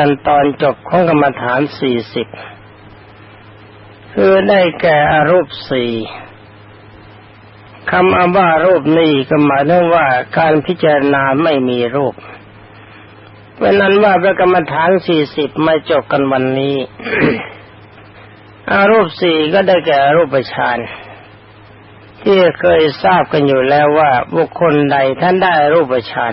ตอนตอนจบของกรรมฐานสี่สิบคือได้แก่อรูปสี่คำอว่ารูปนี้ก็หมายถึงว่าการพิจารณาไม่มีรูปเพราะนั้นว่าพระกรรมฐานสี่สิบมาจบกันวันนี้ อารูปสี่ก็ได้แก่รูปฌานที่เคยทราบกันอยู่แล้วว่าบุคคลใดท่านได้รูปฌาน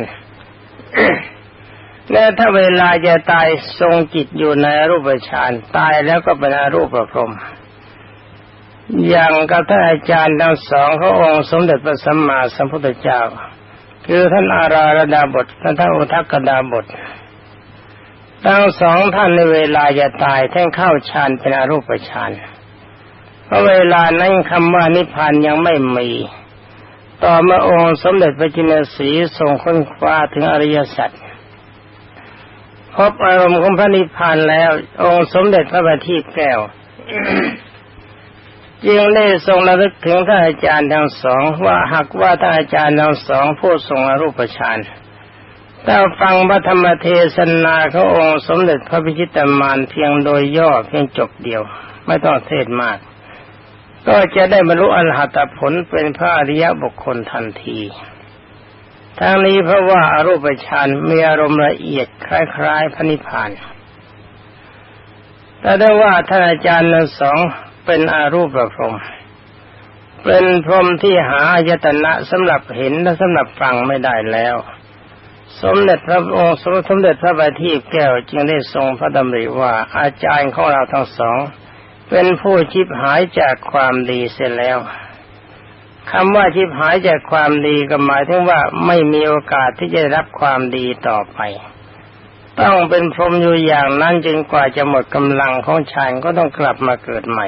และถ้าเวลาจะตายทรงจิตอยู่ในรูปฌานตายแล้วก็เป็นอรูปพรมอย่างกับท่านอาจารย์ทั้งสองเขาองค์สมเด็จพระสัมมาสัมพุทธเจ้า คือท่านอาราระดาบทและท่านอุทักกดาบททั้งสองท่านในเวลาจะตายท่านเข้าฌานเป็นอรูปฌานเพราะเวลานั้นคำว่านิพพานยังไม่มี ต่อมาองค์สมเด็จพระจินสีทรงค้นคว้าถึงอริยสัจ พบอารมณ์ของพระนิพพานแล้ว องค์สมเด็จพระบัณฑิตแก้วจึงได้ทรงระลึกถึงท่านอาจารย์ทั้งสองว่าหากว่าท่านอาจารย์ทั้งสองผู้ทรงอรูปฌานถ้าฟังพระธรรมเทศนาขององค์สมเด็จพระพิชิตามานเพียงโดยย่อเพียงจบเดียว ไม่ต้องเทศมาก ก็จะได้บรรลุอรหัตผลเป็นพระอริยบุคคลทันที ทั้งนี้เพราะว่าอารูปฌานมีอารมณ์ละเอียดคล้าย ๆพระนิพพาน แต่ได้ว่าท่านอาจารย์ทั้งสองเป็นอารูปประพรมเป็นพรมที่หาอายตนะสำหรับเห็นและสำหรับฟังไม่ได้แล้ว สมเด็จพระองค์สมเด็จพระบัณฑิตแก้วจึงได้ทรงพระดำริว่าอาจารย์ของเราทั้งสอง เป็นผู้ชิบหายจากความดีเสียแล้ว คำว่าชิบหายจากความดีก็หมายถึงว่าไม่มีโอกาสที่จะรับความดีต่อไป ต้องเป็นพรหมอยู่อย่างนั้นจนกว่าจะหมดกำลังของฌานก็ต้องกลับมาเกิดใหม่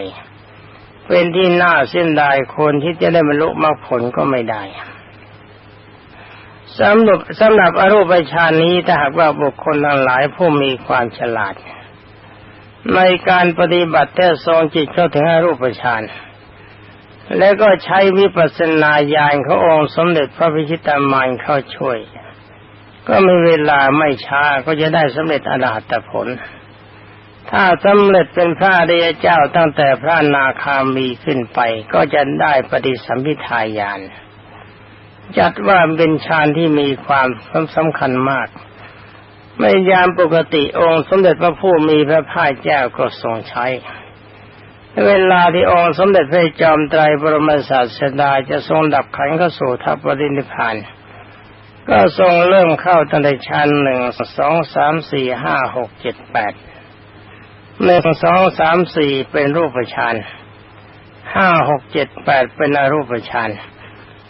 เป็นที่น่าเส้นดายคนที่จะได้บรรลุมรรคผลก็ไม่ได้สำหรับสำหรับอรูปฌานนี้ถ้าหากว่าบุคคลทั้งหลายผู้มีความฉลาด ในการปฏิบัติแท้ทรงจิตเข้าถึงอรูปฌาน แล้วก็ใช้วิปัสสนาญาณขององค์สมเด็จพระพิชิตามานเข้าช่วย ก็มีเวลาไม่ช้าก็จะได้สำเร็จอรหัตผล ถ้าสำเร็จเป็นพระเดียเจ้าตั้งแต่พระนาคามีขึ้นไป ก็จะได้ปฏิสัมพิทายานจัดว่าเป็นฌานที่มีความสำคัญมากไม่ยามปกติองค์สมเด็จพระผู้มีพระภาคเจ้าก็ทรงใช้ เวลาที่องค์สมเด็จพระจอมไตรบรมศาสดาจะทรงดับขันเข้าสู่ทัพปรินิพาน ก็ทรงเริ่มเข้าตั้งแต่ชั้นหนึ่งสองสามสี่ห้าหกเจ็ดแปดหนึ่งสองสามสี่เป็นรูปฌานห้าหกเจ็ดแปดเป็นอรูปฌาน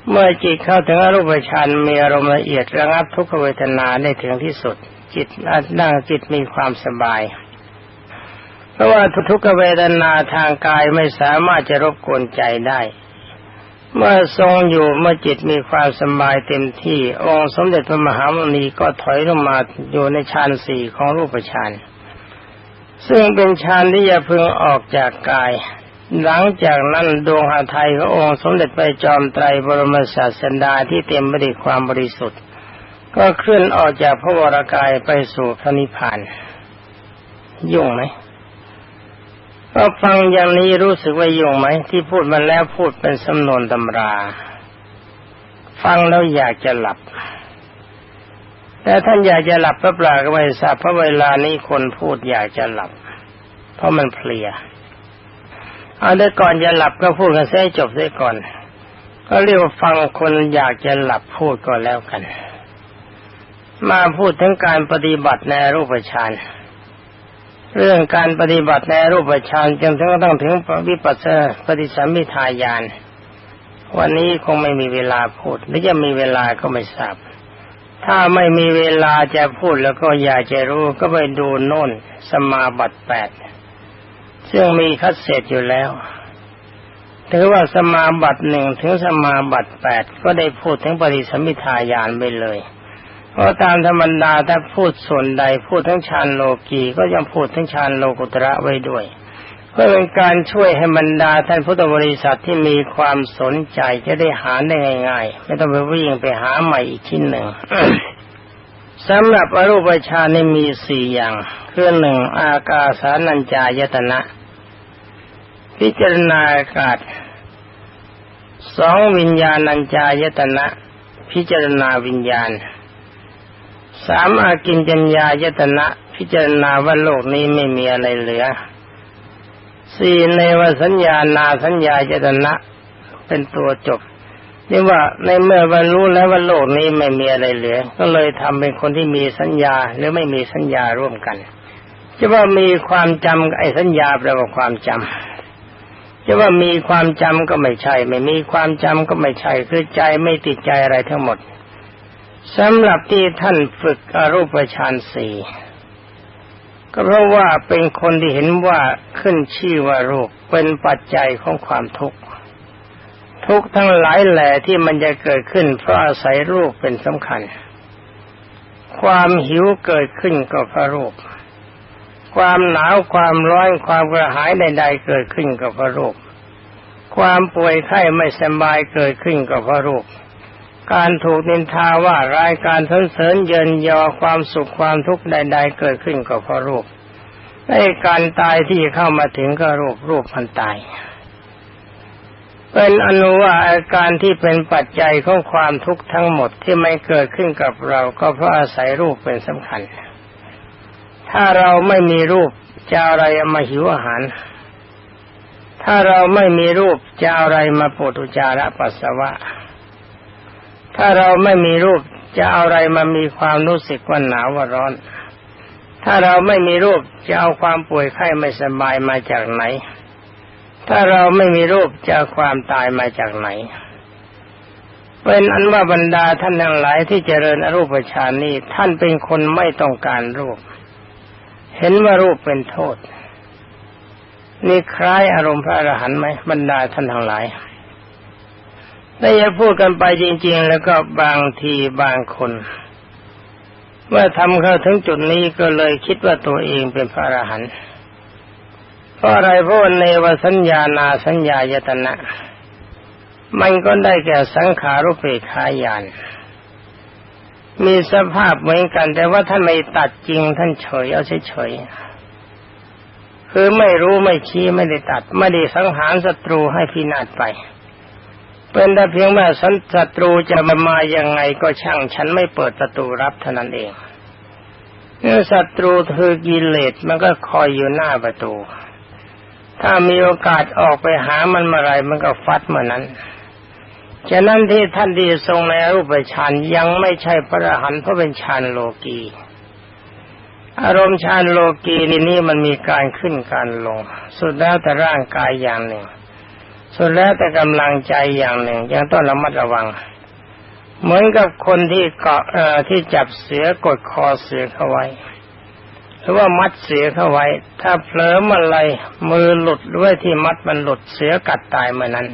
เมื่อจิตเข้าถึงอรูปฌานมีอารมณ์ละเอียดระงับทุกขเวทนาได้ถึงที่สุด จิตนั่งจิตมีความสบาย เพราะว่าทุกขเวทนาทางกายไม่สามารถจะรบกวนใจได้ เมื่อทรงอยู่เมื่อจิตมีความสบายเต็มที่ องค์สมเด็จพระมหามณีก็ถอยลงมาอยู่ในฌานสี่ของรูปฌานซึ่งเป็นฌานที่จะพึงออกจากกาย หลังจากนั้นดวงหาไทยขององค์สมเด็จไปจอมไตรบรมศาสดาที่เต็มไปด้วยความบริสุทธิ์ ก็เคลื่อนออกจากพระวรากายไปสู่พระนิพพานยุ่งไหม ก็ฟังอย่างนี้รู้สึกว่ายุ่งไหมที่พูดมาแล้วพูดเป็นสำนวนตำรา ฟังแล้วอยากจะหลับ แต่ท่านอยากจะหลับพระปลาก็ไม่ทราบเพราะเวลานี้คนพูดอยากจะหลับ เพราะมันเพลียเอาได้ก่อนจะหลับก็พูดกันเสียจบเสียก่อน ก็เรียกว่าฟังคนอยากจะหลับพูดก็แล้วกัน มาพูดถึงการปฏิบัติในรูปฌาน เรื่องการปฏิบัติในรูปฌานจนถึงต้องถึงวิปัสสนาปฏิสัมมิทายาน วันนี้คงไม่มีเวลาพูดหรือจะมีเวลาก็ไม่ทราบ ถ้าไม่มีเวลาจะพูดแล้วก็อยากจะรู้ก็ไปดูโน่นสมาบัติแปดซึ่งมีคัดเสร็จอยู่แล้ว ถือว่าสมาบัติหนึ่งถึงสมาบัติแปดก็ได้พูดถึงปฏิสัมมิทายานไปเลย เพราะตามธรรมดาถ้าพูดส่วนใดพูดทั้งฌานโลกีก็ยังพูดทั้งฌานโลกุตระไว้ด้วย เพื่อเป็นการช่วยให้บรรดาท่านพุทธบริษัทที่มีความสนใจจะได้หาได้ง่ายๆ ไม่ต้องไปวิ่งไปหาใหม่อีกชิ้นหนึ่งสำหรับอรูปฌานนี่มีสี่อย่าง คือหนึ่งอากาสานัญจายตนะ พิจารณาอากาศสองวิญญาณัญจายตนะ พิจารณาวิญญาณ สามอากินจัญญายตนะ พิจารณาว่าโลกนี้ไม่มีอะไรเหลือสี่ในวสัญญานาสัญญายตนะ เป็นตัวจบนี่ว่าในเมื่อบรรลุแล้วว่าโลกนี้ไม่มีอะไรเหลือ ก็เลยทำเป็นคนที่มีสัญญาหรือไม่มีสัญญาร่วมกันจะว่ามีความจำไอ้สัญญาแปลว่าความจำจะว่ามีความจำก็ไม่ใช่ ไม่มีความจำก็ไม่ใช่คือใจไม่ติดใจอะไรทั้งหมด สำหรับที่ท่านฝึกอรูปฌานสี่ก็เพราะว่าเป็นคนที่เห็นว่าขึ้นชื่อว่ารูปเป็นปัจจัยของความทุกข์ทุกทั้งหลายแหล่ที่มันจะเกิดขึ้นเพราะอาศัยรูปเป็นสำคัญ ความหิวเกิดขึ้นก็เพราะรูป ความหนาวความร้อนความกระหายใด ๆ เกิดขึ้นก็เพราะรูป ความป่วยไข้ไม่สบายเกิดขึ้นก็เพราะรูป การถูกนินทาว่ารายการสรรเสริญเยินยอความสุขความทุกข์ใด ๆ เกิดขึ้นก็เพราะรูปในการตายที่เข้ามาถึงก็รูปรูปมันตาย เป็นอนุว่าอาการที่เป็นปัจจัยของความทุกข์ทั้งหมดที่ไม่เกิดขึ้นกับเราก็เพราะอาศัยรูปเป็นสำคัญ ถ้าเราไม่มีรูปจะอะไรมาหิวอาหาร ถ้าเราไม่มีรูปจะอะไรมาปวดอุจาระปัสสาวะ ถ้าเราไม่มีรูปจะเอาอะไรมามีความรู้สึกว่าหนาวว่าร้อน ถ้าเราไม่มีรูปจะเอาความป่วยไข้ไม่สบายมาจากไหน ถ้าเราไม่มีรูปจะความตายมาจากไหนเป็นอันว่าบรรดาท่านทั้งหลายที่เจริญอรูปฌานนี้ท่านเป็นคนไม่ต้องการรูป เห็นว่ารูปเป็นโทษ นี่คล้ายอารมณ์พระอรหันต์ไหมบรรดาท่านทั้งหลาย แต่อย่าพูดกันไปจริง ๆ แล้วก็บางทีบางคน เมื่อทำเข้าถึงจุดนี้ก็เลยคิดว่าตัวเองเป็นพระอรหันต์เพราะอะไรเพราะในวสัญญานาสัญญายตนะ มันก็ได้แก่สังขารุเปขายานมีสภาพเหมือนกัน แต่ว่าท่านไม่ตัดจริงท่านเฉยเอาเฉยๆคือไม่รู้ไม่ชี้ไม่ได้ตัด ไม่ได้สังหารศัตรูให้พินาศไป เป็นแต่เพียงว่าศัตรูจะมามายังไงก็ช่าง ฉันไม่เปิดประตูรับเท่านั้นเองเมื่อศัตรูคือกิเลสมันก็คอยอยู่หน้าประตู ถ้ามีโอกาสออกไปหามันเมื่อไรมันก็ฟัดเมื่อนั้นฉะนั้นที่ท่านที่ทรงในรูปฌานยังไม่ใช่พระอรหันต์เพราะเป็นฌานโลกีอารมณ์ฌานโลกีนี่นี่มันมีการขึ้นการลง สุดแล้วแต่ร่างกายอย่างหนึ่ง สุดแล้วแต่กำลังใจอย่างหนึ่งยังต้องระมัดระวัง เหมือนกับคนที่เกาะเอ่อที่จับเสือกดคอเสือเข้าไว้หรือว่ามัดเสียเข้าไว้ ถ้าเผลอมาอะไรมือหลุดด้วยที่มัดมันหลุดเสียกัดตายเมื่อนั้น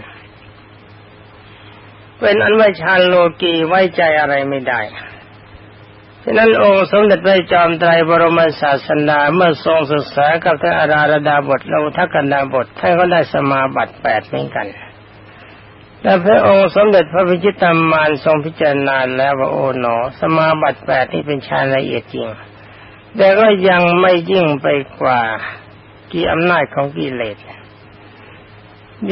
เป็นอันว่าชาโลกีไว้ใจอะไรไม่ได้ ฉะนั้นองค์สมเด็จพระจอมไตรบรมศาสดาเมื่อทรงศึกษากับท่านอาราธดาบทเราทักกันดาบทท่านก็ได้สมาบัติแปดเหมือนกันแต่พระองค์สมเด็จพระพิจิตรมานทรงพิจารณาแล้วว่าโอ๋หนอ สมาบัติแปดนี่เป็นฌานละเอียดจริง แต่ก็ยังไม่ยิ่งไปกว่ากี่อำนาจของกิเลส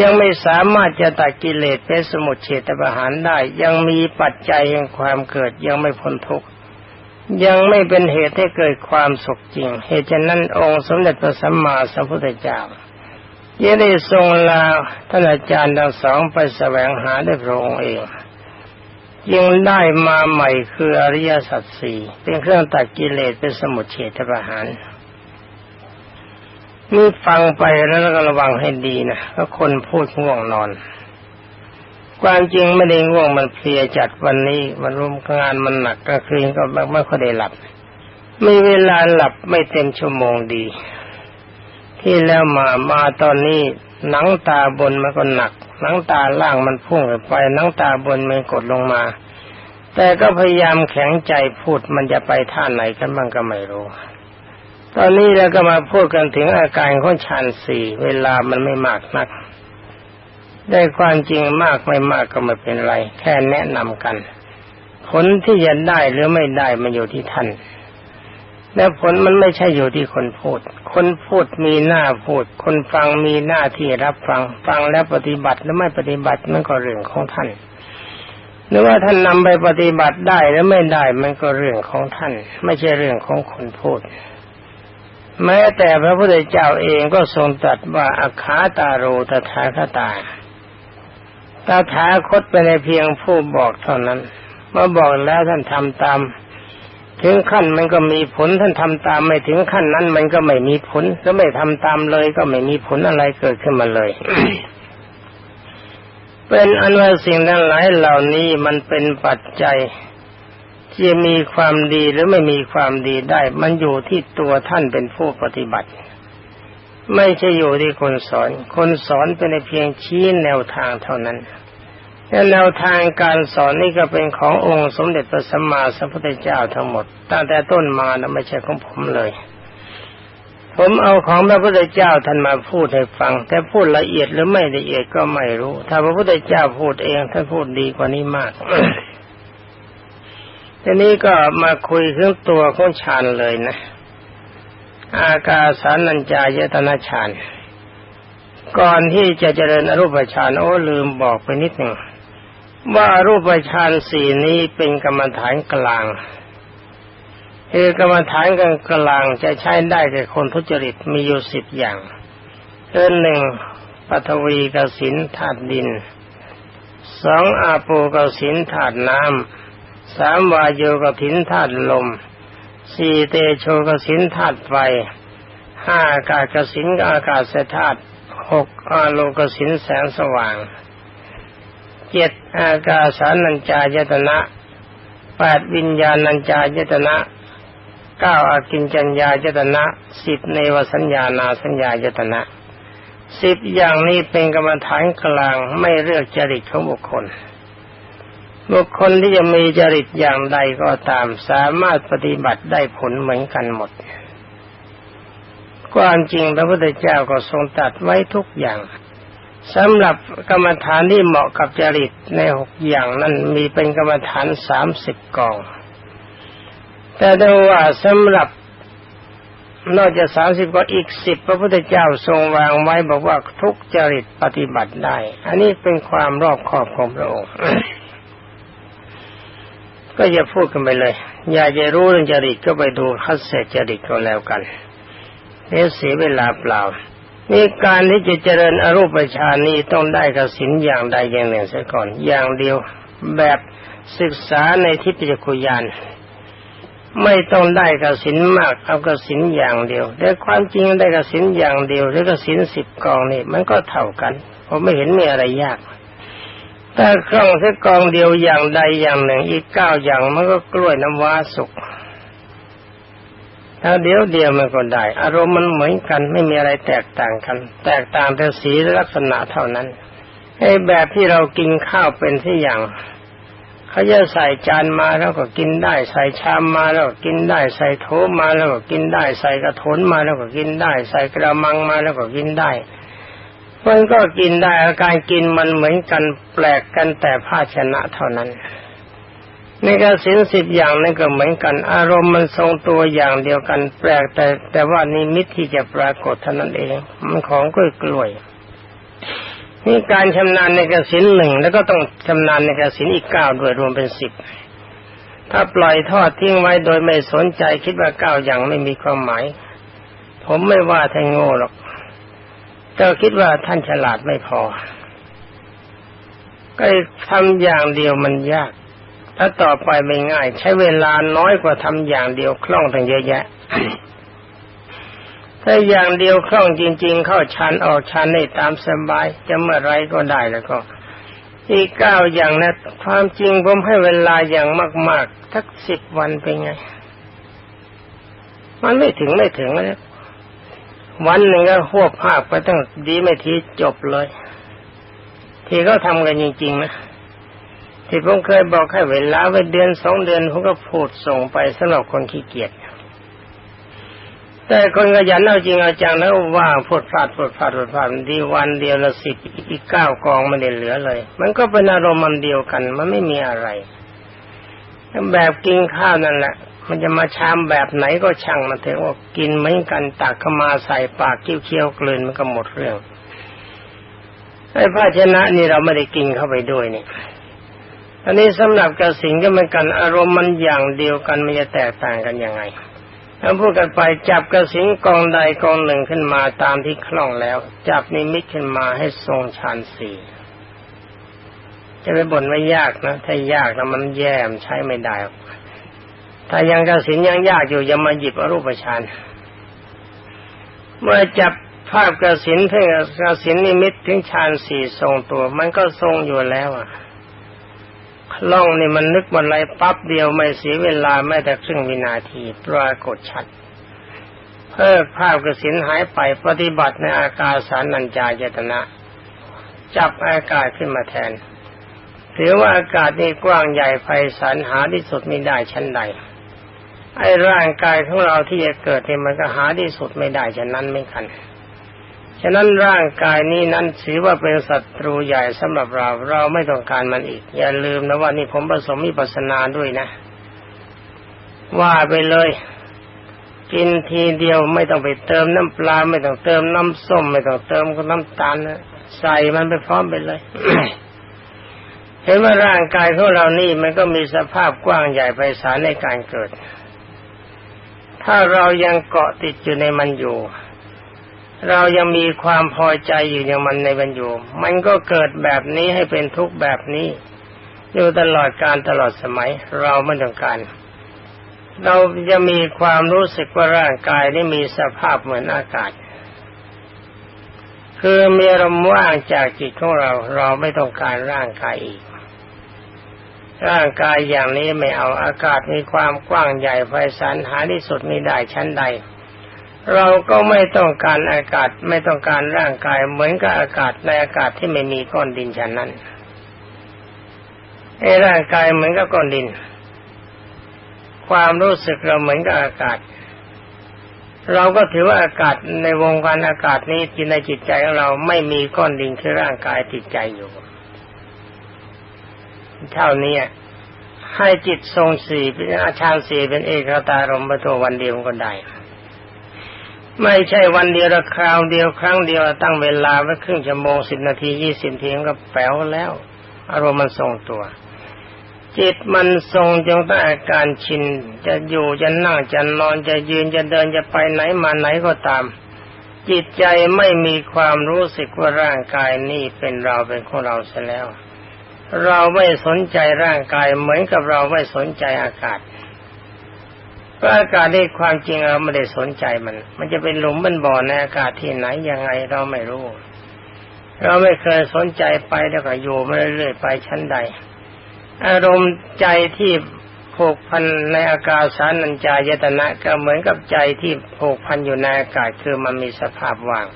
ยังไม่สามารถจะตัดกิเลสเป็นสมุทเฉตประหารได้ ยังมีปัจจัยแห่งความเกิดยังไม่พ้นทุกข์ ยังไม่เป็นเหตุให้เกิดความสุขจริง เหตุฉะนั้นองค์สมเด็จพระสัมมาสัมพุทธเจ้ายังได้ทรงลาท่านอาจารย์ทั้งสองไปแสวงหาด้วยพระองค์เองยังได้มาใหม่คืออริยสัจสี่เป็นเครื่องตัดกิเลสเป็นสมุทเฉทประหารนี่ฟังไปแล้วก็ระวังให้ดีนะเพราะคนพูดง่วงนอน ความจริงไม่ได้ง่วงมันเพลียจัดวันนี้มันรุมงานมันหนักก็คืนก็ไม่ค่อยได้หลับมีเวลาหลับไม่เต็มชั่วโมงดี ที่แล้วมามาตอนนี้หนังตาบนมันก็หนัก หนังตาล่างมันพุ่งไป หนังตาบนมันกดลงมา แต่ก็พยายามแข็งใจพูดมันจะไปท่าไหนกันบ้างก็ไม่รู้ ตอนนี้เราก็มาพูดกันถึงอาการของฌานสี่เวลามันไม่มากนัก ได้ความจริงมากไม่มากก็ไม่เป็นไร แค่แนะนำกัน ผลที่จะได้หรือไม่ได้มันอยู่ที่ท่าน และผลมันไม่ใช่อยู่ที่คนพูด คนพูดมีหน้าพูด คนฟังมีหน้าที่รับฟัง ฟังแล้วปฏิบัติหรือไม่ปฏิบัติมันก็เรื่องของท่านหรือว่าท่านนำไปปฏิบัติได้หรือไม่ได้มันก็เรื่องของท่าน ไม่ใช่เรื่องของคนพูด แม้แต่พระพุทธเจ้าเองก็ทรงตรัสว่าอาคาตาโรตถาคตา ตาถาคตเป็นเพียงผู้บอกเท่านั้น เมื่อบอกแล้วท่านทำตาม ถึงขั้นมันก็มีผลท่านทำตามไม่ถึงขั้นนั้นมันก็ไม่มีผลก็ไม่ทำตามเลยก็ไม่มีผลอะไรเกิดขึ้นมาเลย เป็นอันว่าสิ่งทั้งหลายเหล่านี้มันเป็นปัจจัยที่มีความดีหรือไม่มีความดีได้ มันอยู่ที่ตัวท่านเป็นผู้ปฏิบัติ ไม่ใช่อยู่ที่คนสอน คนสอนเป็นเพียงชี้แนวทางเท่านั้นและแนวทางการสอนนี่ก็เป็นขององค์สมเด็จพระสัมมาสัมพุทธเจ้าทั้งหมด ตั้งแต่ต้นมานะไม่ใช่ของผมเลย ผมเอาของพระพุทธเจ้าท่านมาพูดให้ฟัง แต่พูดละเอียดหรือไม่ละเอียดก็ไม่รู้ ถ้าพระพุทธเจ้าพูดเองท่านพูดดีกว่านี้มากทีนี้ก็มาคุยเรื่องตัวของฌานเลยนะ อากาสานัญจายตนะฌานก่อนที่จะเจริญอรูปฌานโอ้ลืมบอกไปนิดหนึ่งว่ารูปฌานสี่นี้เป็นกรรมฐานกลางคือกรรมฐานกลางกลางจะใช้ได้แก่คนทุจริตมีอยู่สิบอย่างเอินหนึ่งปฐวีกสินธาตุดินสองอาปูกสินธาตุน้ำสามวายโยกสินธาตุลม สี่เตโชกสินธาตุไฟห้าอากาศกสินอากาศธาตุหกอาโลกสินแสงสว่างเจ็ดอากาสานัญจายตนะแปดวิญญาณัญจายตนะเก้าอากินจัญญายตนะสิบในวสัญญานาสัญญายตนะสิบอย่างนี้เป็นกรรมฐานกลางไม่เลือกจริตของบุคคล บุคคลที่จะมีจริตอย่างใดก็ตามสามารถปฏิบัติได้ผลเหมือนกันหมด ความจริงพระพุทธเจ้าก็ทรงตัดไว้ทุกอย่างสำหรับกรรมฐานที่เหมาะกับจริตในหกอย่างนั้นมีเป็นกรรมฐานสามสิบกอง แต่ดูว่าสำหรับนอกจากสามสิบก็อีกสิบพระพุทธเจ้าทรงวางไว้บอกว่าทุกจริตปฏิบัติได้ อันนี้เป็นความรอบคอบของพระองค์ ก็อย่าพูดกันไปเลย อยากจะรู้เรื่องจริตก็ไปดูคัดเศษจริตก็แล้วกันเสียเวลาเปล่านี่การที่จะเจริญอรูปฌานนี้ต้องได้กสินอย่างใดอย่างหนึ่งเสียก่อน อย่างเดียวแบบศึกษาในทิพยคุยานไม่ต้องได้กสินมากเอากสินอย่างเดียวแต่ความจริงได้กสินอย่างเดียวหรือกสินสิบกองนี่มันก็เท่ากันผมไม่เห็นมีอะไรยาก แต่คล่องแค่กองเดียวอย่างใดอย่างหนึ่ง อีกเก้าอย่างมันก็กล้วยน้ำว้าสุกถ้าเดียวเดียวมันก็ได้ อารมณ์มันเหมือนกันไม่มีอะไรแตกต่างกัน แตกต่างแต่สีลักษณะเท่านั้นไอ้แบบที่เรากินข้าวเป็นที่อย่างเขาจะใส่จานมาแล้วก็กินได้ ใส่ชามมาแล้วก็กินได้ ใส่โถมาแล้วก็กินได้ ใส่กระถนมาแล้วก็กินได้ ใส่กระมังมาแล้วก็กินได้ มันก็กินได้อาการกินมันเหมือนกันแปลกกันแต่ภาชนะเท่านั้นในกสินสิบอย่างนั่นก็เหมือนกัน อารมณ์มันทรงตัวอย่างเดียวกัน แปลกแต่แต่ว่านิมิตที่จะปรากฏเท่านั้นเอง มันของกล้วยกล้วยนี่การชำนาญในกสินหนึ่งแล้วก็ต้องชำนาญในกสินอีกเก้าด้วยรวมเป็นสิบถ้าปล่อยทอดทิ้งไว้โดยไม่สนใจคิดว่าเก้าอย่างไม่มีความหมาย ผมไม่ว่าท่านโง่หรอก แต่คิดว่าท่านฉลาดไม่พอ ก็ทำอย่างเดียวมันยาก ถ้าต่อไปไม่ง่าย ใช้เวลาน้อยกว่าทำอย่างเดียวคล่องทั้งเยอะแยะถ้าอย่างเดียวคล่องจริง ๆ เข้าชันออกชันได้ตามสบาย จะเมื่อไรก็ได้แล้วก็ อีกเก้าอย่างนะความจริงผมให้เวลาอย่างมาก ๆ ทักสิบวันเป็นไง มันไม่ถึงไม่ถึงเลย วันหนึ่งก็หวบภาคไปตั้งดีไม่ทีจบเลย ที่เขาทำกันจริงๆนะที่ผมเคยบอกให้เวลาไว้เดือนสองเดือนผมก็พูดส่งไปสำหรับคนขี้เกียจแต่คนขยันเอาจริงเอาจังแล้วว่าพูดพลาดพูดพลาดพูดพลาดดีวันเดียวละสิบอีกเก้ากองมันเด็เหลือเลย มันก็เป็นอารมณ์มันเดียวกัน มันไม่มีอะไรแบบกินข้าวนั่นแหละ มันจะมาชามแบบไหนก็ช่างมันเถอะว่ากินเหมือนกันตักเข้ามาใส่ปากเคี้ยวๆกลืนมันก็หมดเรื่องไอ้ภาชนะนี่เราไม่ได้กินเข้าไปด้วยนี่อันนี้สำหรับกระสิงก็เหมือนกันอารมณ์มันอย่างเดียวกันมันจะแตกต่างกันยังไงถ้าพูดกันไปจับกระสิงกองใดกองหนึ่งขึ้นมาตามที่คล่องแล้ว จับนิมิตขึ้นมาให้ทรงฌานสี่จะไปบ่นไม่ยากนะ ถ้ายากแล้วมันแย่มใช้ไม่ได้ ถ้ายังกระสินยังยากอยู่อย่ามาหยิบอรูปฌานเมื่อจับภาพกระสินถึงกระสินนิมิตถึงฌานสี่ทรงตัว มันก็ทรงอยู่แล้วอะคล่องนี่มันนึกวันไรปั๊บเดียวไม่เสียเวลาแม้แต่ครึ่งวินาทีปรากฏชัด เพิกภาพกระสินหายไปปฏิบัติในอากาศสารนัญจายตนะ จับอากาศขึ้นมาแทน ถือว่าอากาศนี่กว้างใหญ่ไพศาลหาที่สุดไม่ได้ชั้นใด ไอ้ร่างกายของเราที่จะเกิดเนี่ยมันก็หาที่สุดไม่ได้ฉะนั้นไม่คันฉะนั้นร่างกายนี้นั้นถือว่าเป็นศัตรูใหญ่สำหรับเรา เราไม่ต้องการมันอีก อย่าลืมนะว่านี่ผมผสมมิปัสนาด้วยนะ ว่าไปเลย กินทีเดียวไม่ต้องไปเติมน้ำปลาไม่ต้องเติมน้ำส้ม ไม่ต้องเติมน้ำตาลนะใส่มันไปพร้อมไปเลยเห็นว่าร่างกายของเรานี่มันก็มีสภาพกว้างใหญ่ไพศาลในการเกิด ถ้าเรายังเกาะติดอยู่ในมันอยู่ เรายังมีความพอใจอยู่อย่างมันในบรรยูมันก็เกิดแบบนี้ให้เป็นทุกข์แบบนี้ อยู่ตลอดการตลอดสมัย เราไม่ต้องการ เราจะมีความรู้สึกว่าร่างกายนี่มีสภาพเหมือนอากาศ คือมีลมว่างจากจิตของเรา เราไม่ต้องการร่างกายอีก ร่างกายอย่างนี้ไม่เอาอากาศมีความกว้างใหญ่ไพศาลหาที่สุดม่ได้ชั้นใด เราก็ไม่ต้องการอากาศไม่ต้องการร่างกายเหมือนกับอากาศในอากาศที่ไม่มีก้อนดินฉันนั้นไอ้ร่างกายเหมือนกับก้อนดิน ความรู้สึกเราเหมือนกับอากาศ เราก็ถือว่าอากาศในวงการอากาศนี้จิตในจิตใจของเราไม่มีก้อนดินคือร่างกายติดใจอยู่ เท่านี้ให้จิตทรงสี่เป็นอาชาสี่เป็นเอกตารมประโทวันเดียวก็ได้ ไม่ใช่วันเดียวละคราวเดียวครั้งเดียวตั้งเวลาไว้ครึ่งชั่วโมงสิบนาทียี่สิบนาทีก็แป๋วแล้ว อารมณ์มันทรงตัว จิตมันทรงจงตั้งอาการชิน จะอยู่จะนั่งจะนอนจะยืนจะเดินจะไปไหนมาไหนก็ตาม จิตใจไม่มีความรู้สึกว่าร่างกายนี่เป็นเราเป็นของเราเสียแล้ว เราไม่สนใจร่างกายเหมือนกับเราไม่สนใจอากาศพราะอากาศนี่ความจริงเราไม่ได้สนใจมัน มันจะเป็นหลุมเป็นบ่อในอากาศที่ไหนยังไงเราไม่รู้ เราไม่เคยสนใจไปแล้วก็อยู่มาเรื่อยๆไปชั้นใด อารมณ์ใจที่ผูกพันในอากาศสารนัญจายตนะก็เหมือนกับใจที่ผูกพันอยู่ในอากาศคือมันมีสภาพว่าง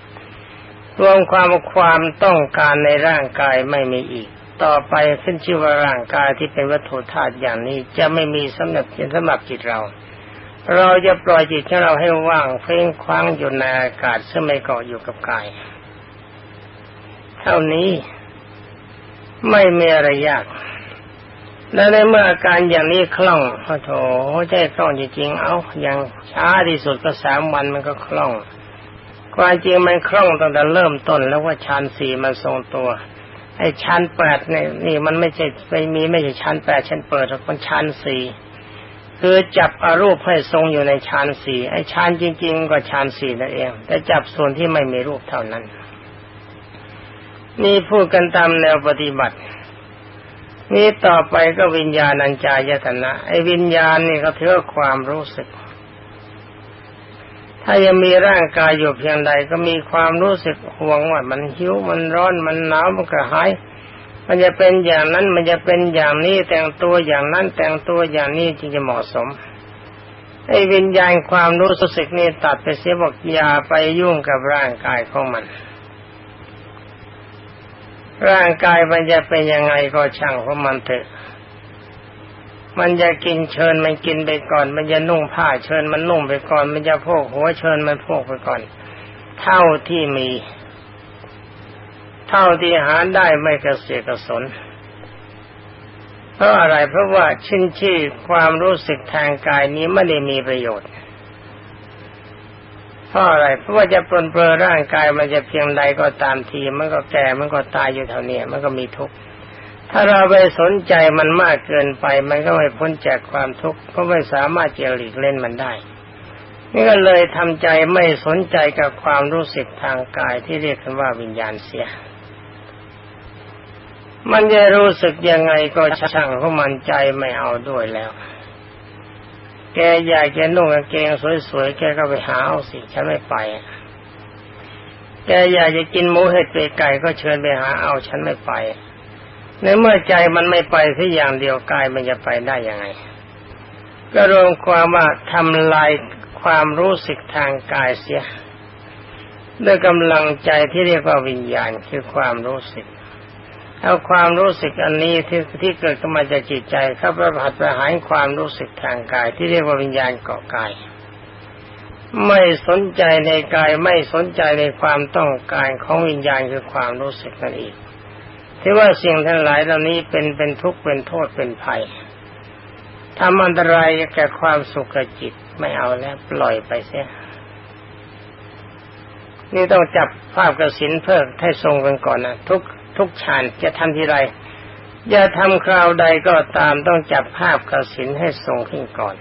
รวมความความต้องการในร่างกายไม่มีอีก ต่อไปขึ้นชื่อว่าร่างกายที่เป็นวัตถุธาตุอย่างนี้จะไม่มีสำหรับสำหรับจิตเรา เราจะปล่อยจิตของเราให้ว่างเพ่งคว้างอยู่ในอากาศซึ่งไม่เกาะอยู่กับกาย เท่านี้ไม่มีอะไรยาก และในเมื่ออาการอย่างนี้คล่องโอ้โถใจคล่องจริงๆ เอาอย่างช้าที่สุดก็สามวันมันก็คล่อง ความจริงมันคล่องตั้งแต่เริ่มต้นแล้วว่าชั้นสี่มันทรงตัว ไอ้ชั้นแปดเนี่ยนี่มันไม่ใช่ไม่มีไม่ใช่ชั้นแปดชั้นเปิดมันชั้นสี่คือจับอารูปให้ทรงอยู่ในฌานสี่ไอ้ฌานจริง ๆ ก็ฌานสี่นั่นเอง แต่จับส่วนที่ไม่มีรูปเท่านั้น นี่พูดกันตามแนวปฏิบัติ นี่ต่อไปก็วิญญาณัญจายตนะไอ้วิญญาณนี่ก็ถือความรู้สึก ถ้ายังมีร่างกายอยู่เพียงใดก็มีความรู้สึกห่วงว่ามันหิวมันร้อนมันหนาวมันกระหายมันจะเป็นอย่างนั้นมันจะเป็นอย่างนี้แต่งตัวอย่างนั้นแต่งตัวอย่างนี้จึงจะเหมาะสมไอ้วิญญาณความรู้สึกนี่ตัดไปเสียบอกอย่าไปยุ่งกับร่างกายของมัน ร่างกายมันจะเป็นยังไงก็ช่างของมันเถอะ มันจะกินเชิญมันกินไปก่อน มันจะนุ่งผ้าเชิญมันนุ่งไปก่อน มันจะพกหัวเชิญมันพกไปก่อน เท่าที่มี เท่าที่หาได้ไม่กระเสียกระสนเพราะอะไรเพราะว่าชิ้นชี่ความรู้สึกทางกายนี้ไม่ได้มีประโยชน์เพราะอะไรเพราะว่าจะปลนเปลือร่างกายมันจะเพียงใดก็ตามที มันก็แก่มันก็ตายอยู่เท่านี้มันก็มีทุกข์ ถ้าเราไปสนใจมันมากเกินไป มันก็ไม่พ้นจากความทุกข์เพราะไม่สามารถจะหลีกเล่นมันได้นี่ก็เลยทำใจไม่สนใจกับความรู้สึกทางกายที่เรียกกันว่าวิญญาณเสีย มันจะรู้สึกยังไงก็ช่างของมันใจไม่เอาด้วยแล้ว แกอยากจะนุ่งกางเกงสวยๆแกก็ไปหาเอาสิฉันไม่ไปแกอยากจะกินหมูเห็ดเป็ดไก่ก็เชิญไปหาเอาฉันไม่ไป ในเมื่อใจมันไม่ไปที่อย่างเดียวกายมันจะไปได้ยังไง ก็รวมความว่าทำลายความรู้สึกทางกายเสีย ด้วยกำลังใจที่เรียกว่าวิญญาณคือความรู้สึกเอาความรู้สึกอันนี้ที่ที่เกิดขึ้นมาจากจิตใจเข้าประผัดประหารความรู้สึกทางกาย ที่เรียกว่าวิญญาณเกาะกาย ไม่สนใจในกายไม่สนใจในความต้องการของวิญญาณคือความรู้สึกนั่นเอง ที่ว่าสิ่งทั้งหลายเหล่านี้เป็นเป็นทุกข์เป็นโทษเป็นภัยทำอันตรายแก่ความสุขจิตไม่เอาแล้วปล่อยไปเสียนี่ต้องจับภาพกระสินเพิ่มให้ทรงกันก่อนนะทุกทุกฌานจะทำทีไรจะทำคราวใดก็ตามต้องจับภาพกระสินให้ทรงขึ้นก่อน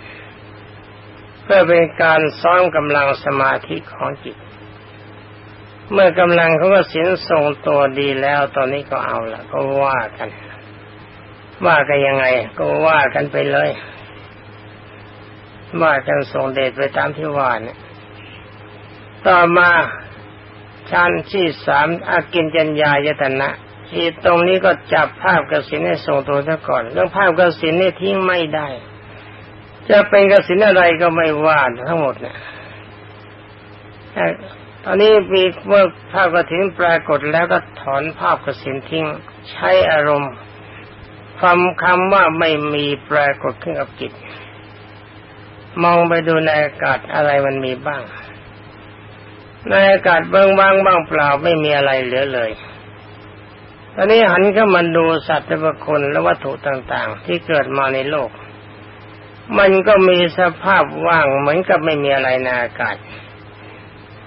เพื่อเป็นการซ้อมกำลังสมาธิของจิต เมื่อกำลังเขาก็สินทรงตัวดีแล้ว ตอนนี้ก็เอาละก็ว่ากัน ว่ากันยังไง ก็ว่ากันไปเลย ว่ากันทรงเดชไปตามที่ว่าเนี่ยต่อมาชั้นที่สามอากินจัญญายตนะที่ตรงนี้ก็จับภาพกสินให้ส่งตัวซะก่อนเรื่องภาพกสินนี่ทิ้งไม่ได้ จะเป็นกสินอะไรก็ไม่ว่าทั้งหมดเนี่ย ตอนนี้มีเมื่อภาพกสินปรากฏแล้วก็ถอนภาพกระสินทิ้ง ใช้อารมณ์ความคำว่าไม่มีปรากฏขึ้นกับจิต มองไปดูในอากาศอะไรมันมีบ้าง ในอากาศเบื้องว่างบ้างเปล่าไม่มีอะไรเหลือเลยตอนนี้หันเข้ามาดูสัตว์บุคคลและวัตถุต่างๆ ที่เกิดมาในโลก มันก็มีสภาพว่างเหมือนกับไม่มีอะไรในอากาศ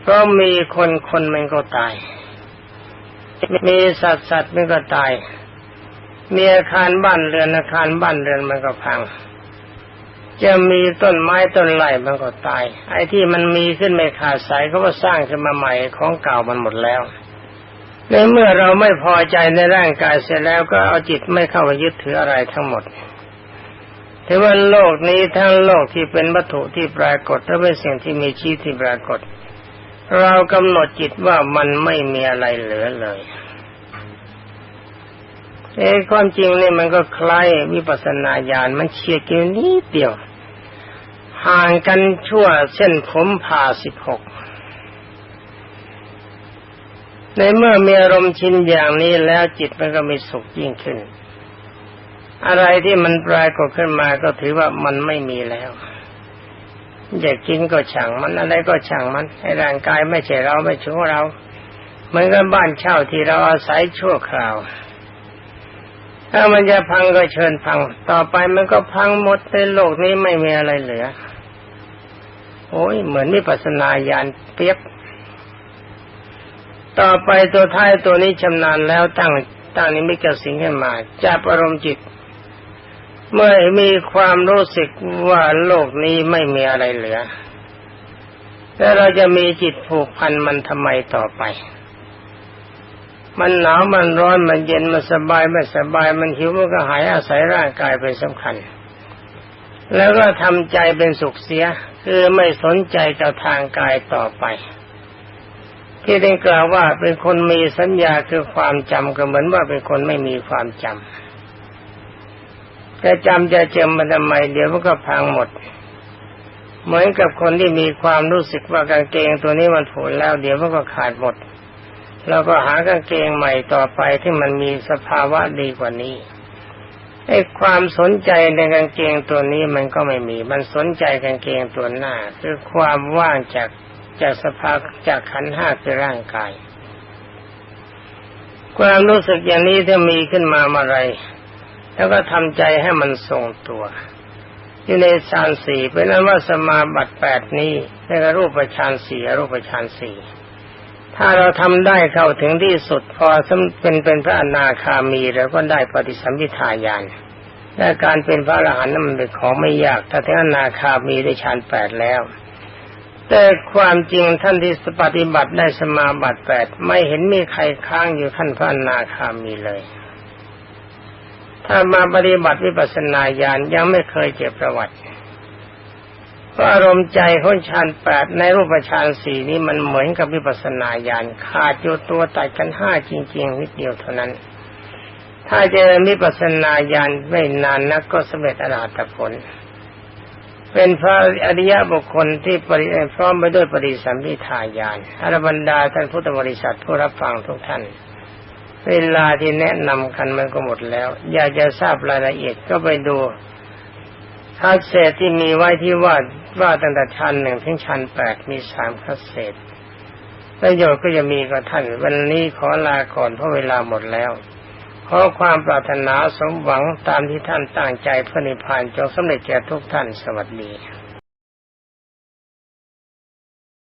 เพราะมีคนคนมันก็ตาย มีสัตว์สัตว์มันก็ตาย มีอาคารบ้านเรือนอาคารบ้านเรือนมันก็พัง จะมีต้นไม้ต้นไร่มันก็ตาย ไอ้ที่มันมีขึ้นไม่ขาดสายเขาก็สร้างขึ้นมาใหม่ของเก่ามันหมดแล้วในเมื่อเราไม่พอใจในร่างกายเสร็จแล้วก็เอาจิตไม่เข้าไปยึดถืออะไรทั้งหมดถือว่าโลกนี้ทั้งโลกที่เป็นวัตถุที่ปรากฏและเป็นสิ่งที่มีชีวิตที่ปรากฏ เรากำหนดจิตว่ามันไม่มีอะไรเหลือเลยเอ้ความจริงนี่มันก็คล้ายวิปัสสนาญาณมันเฉียดกันนิดเดียว ห่างกันชั่วเส้นผมผ่าสิบหกในเมื่อมีอารมณ์ชินอย่างนี้แล้วจิตมันก็มีสุขยิ่งขึ้น อะไรที่มันปลายกขึ้นมาก็ถือว่ามันไม่มีแล้ว อยากกินก็ช่างมันอะไรก็ช่างมันให้ร่างกายไม่ใช่เราไม่ใช่ของเราเหมือนกับบ้านเช่าที่เราอาศัยชั่วคราว ถ้ามันจะพังก็เชิญพัง ต่อไปมันก็พังหมดในโลกนี้ไม่มีอะไรเหลือ โอ้ยเหมือนมีปัสนาญาณเปียบ ต่อไปตัวท้ายตัวนี้ชำนาญแล้วตั้งตั้งนี้ไม่กระสิงขึ้นมาจับอารมณ์จิต เมื่อมีความรู้สึกว่าโลกนี้ไม่มีอะไรเหลือ แล้วเราจะมีจิตผูกพันมันทำไมต่อไป มันหนาวมันร้อนมันเย็นมันสบายไม่สบายมันหิวมันก็หายอาศัยร่างกายเป็นสำคัญ แล้วก็ทำใจเป็นสุขเสีย คือไม่สนใจกับทางกายต่อไป ที่ได้กล่าวว่าเป็นคนมีสัญญาคือความจำก็เหมือนว่าเป็นคนไม่มีความจำ จะจำจะจำมันทำไมเดี๋ยวมันก็พังหมด เหมือนกับคนที่มีความรู้สึกว่ากางเกงตัวนี้มันผุแล้ว เดี๋ยวมันก็ขาดหมดเราก็หากางเกงใหม่ต่อไปที่มันมีสภาวะดีกว่านี้ไอ้ความสนใจในกางเกงตัวนี้มันก็ไม่มี มันสนใจกางเกงตัวหน้า คือความว่างจากจากสภาจากขันห้าคือร่างกาย ความรู้สึกอย่างนี้ถ้ามีขึ้นมาเมื่อไร แล้วก็ทำใจให้มันทรงตัวอยู่ในฌานสี่เป็นนั้นว่าสมาบัติแปดนี้เรียกว่ารูปฌานสี่รูปฌานสี่ถ้าเราทำได้เข้าถึงที่สุดพอเป็นเป็นพระอนาคามีแล้วก็ได้ปฏิสัมพิทาญาณและการเป็นพระอรหันต์นั้นมันเป็นของไม่ยากถ้าถึงอนาคามีได้ฌานแปดแล้ว แต่ความจริงท่านที่ปฏิบัติได้สมาบัติแปดไม่เห็นมีใครค้างอยู่ท่านพระอนาคามีเลย ถ้ามาปฏิบัติวิปัสสนาญาณยังไม่เคยเจ็บประวัติเพราะอารมณ์ใจของฌานแปดในรูปฌานสี่นี้มันเหมือนกับวิปัสสนาญาณขาดอยู่ตัวตัดกันห้าจริงๆนิดเดียวเท่านั้น ถ้าเจะมีปัสนาญาณไม่นานนักก็สำเร็จอรหัตผล เป็นพระอริยบุคคลที่ปริพร้อมไปด้วยปริสัมพิทาญาณอรบรรดาท่านพุทธบริษัทผู้รับฟังทุกท่าน เวลาที่แนะนำกันมันก็หมดแล้ว อยากจะทราบรายละเอียดก็ไปดูคัสเศษที่มีไว้ที่ว่าว่าตั้งแต่ชั้นหนึ่งถึงชั้นแปดมีสามคัสเศษประโยชน์ก็จะมีกับท่าน วันนี้ขอลาก่อนเพราะเวลาหมดแล้วขอความปรารถนาสมหวังตามที่ท่านตั้งใจเพื่อนิพพานจงสำเร็จแก่ทุกท่านสวัสดี